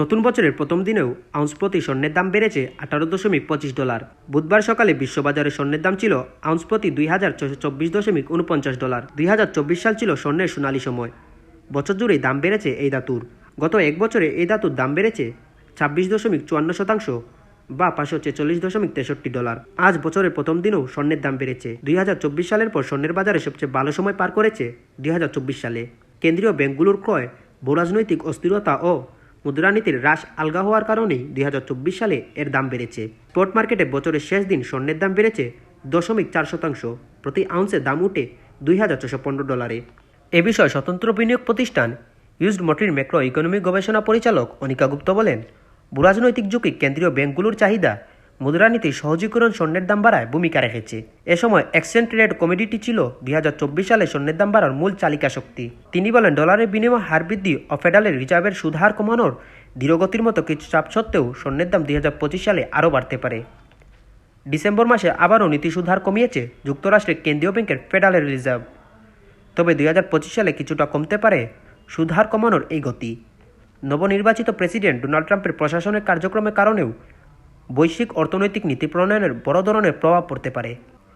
নতুন বছরের প্রথম দিনেও আউন্স প্রতি স্বর্ণের দাম বেড়েছে আঠারো দশমিক পঁচিশ ডলার। বুধবার সকালে বিশ্ববাজারে স্বর্ণের দাম ছিল আউন্স প্রতি দুই হাজার চব্বিশ দশমিক উনপঞ্চাশ ডলার। দুই হাজার চব্বিশ সাল ছিল স্বর্ণের সোনালী সময়। বছর জুড়েই দাম বেড়েছে এই ধাতুর গত এক বছরে এই ধাতুর দাম বেড়েছে ছাব্বিশ দশমিক চুয়ান্ন শতাংশ বা পাঁচশো ছেচল্লিশ দশমিক তেষট্টি ডলার। আজ বছরের প্রথম দিনেও স্বর্ণের দাম বেড়েছে। দুই হাজার চব্বিশ সালের পর স্বর্ণের বাজারে সবচেয়ে ভালো সময় পার করেছে দুই হাজার চব্বিশ সালে। কেন্দ্রীয় ব্যাংকগুলোর ক্রয়, ভূরাজনৈতিক অস্থিরতা ও মুদ্রানীতির হ্রাস আলগা হওয়ার কারণেই দুই হাজার চব্বিশ সালে এর দাম বেড়েছে। স্পট মার্কেটে বছরের শেষ দিন স্বর্ণের দাম বেড়েছে দশমিক চার শতাংশ, প্রতি আউন্সে দাম উঠে দুই হাজার ছশো পনেরো ডলারে। এ বিষয়ে স্বতন্ত্র বিনিয়োগ প্রতিষ্ঠান ইউজড মটির ম্যাক্রো ইকোনমিক গবেষণা পরিচালক অনিকা গুপ্ত বলেন, ভূরাজনৈতিক যুগে কেন্দ্রীয় ব্যাংকগুলোর চাহিদা মুদ্রানীতি সহজীকরণ স্বর্ণের দাম বাড়ায় ভূমিকা রেখেছে। এ সময় এক্সচেঞ্জ ট্রেড কমিডিটি ছিল দুই হাজার চব্বিশ সালে স্বর্ণের দাম বাড়ার মূল চালিকা শক্তি। তিনি বলেন, ডলারের বিনিময় হার বৃদ্ধি ও ফেডারেল রিজার্ভের সুদ হার কমানোর ধীরগতির মতো কিছু চাপ সত্ত্বেও স্বর্ণের দাম দুই হাজার পঁচিশ সালে আরও বাড়তে পারে। ডিসেম্বর মাসে আবারও নীতি সুদ হার কমিয়েছে যুক্তরাষ্ট্রের কেন্দ্রীয় ব্যাংকের ফেডারেল রিজার্ভ। তবে দুই হাজার পঁচিশ সালে কিছুটা কমতে পারে সুদহার কমানোর এই গতি। নবনির্বাচিত প্রেসিডেন্ট ডোনাল্ড ট্রাম্পের প্রশাসনের কার্যক্রমের কারণেও বৈশ্বিক অর্থনৈতিক নীতি প্রণয়নের বড় ধরনের প্রভাব পড়তে পারে।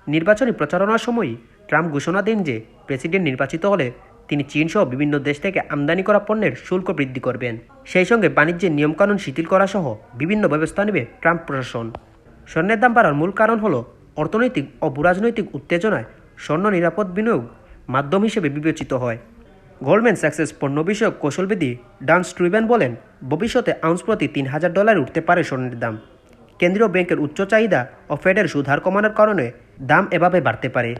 নির্বাচনী প্রচারণার সময়ই ট্রাম্প ঘোষণা দেন যে প্রেসিডেন্ট নির্বাচিত হলে তিনি চীন সহ বিভিন্ন দেশ থেকে আমদানি করা পণ্যের শুল্ক বৃদ্ধি করবেন। সেই সঙ্গে বাণিজ্যের নিয়মকানুন শিথিল করা সহ বিভিন্ন ব্যবস্থা নেবে ট্রাম্প প্রশাসন। স্বর্ণের দাম বাড়ার মূল কারণ হল অর্থনৈতিক ও ভূরাজনৈতিক উত্তেজনায় স্বর্ণ নিরাপদ বিনিয়োগ মাধ্যম হিসেবে বিবেচিত হয়। গোল্ডম্যান সাকসেস পণ্য বিষয়ক কৌশলবিধি ডান স্ট্রুইবেন বলেন, ভবিষ্যতে আউন্স প্রতি তিন হাজার ডলার উঠতে পারে স্বর্ণের দাম। কেন্দ্রীয় ব্যাংকের উচ্চ চাহিদা ও ফেডের সুধার কমানোর কারণে দাম এভাবে বাড়তে পারে।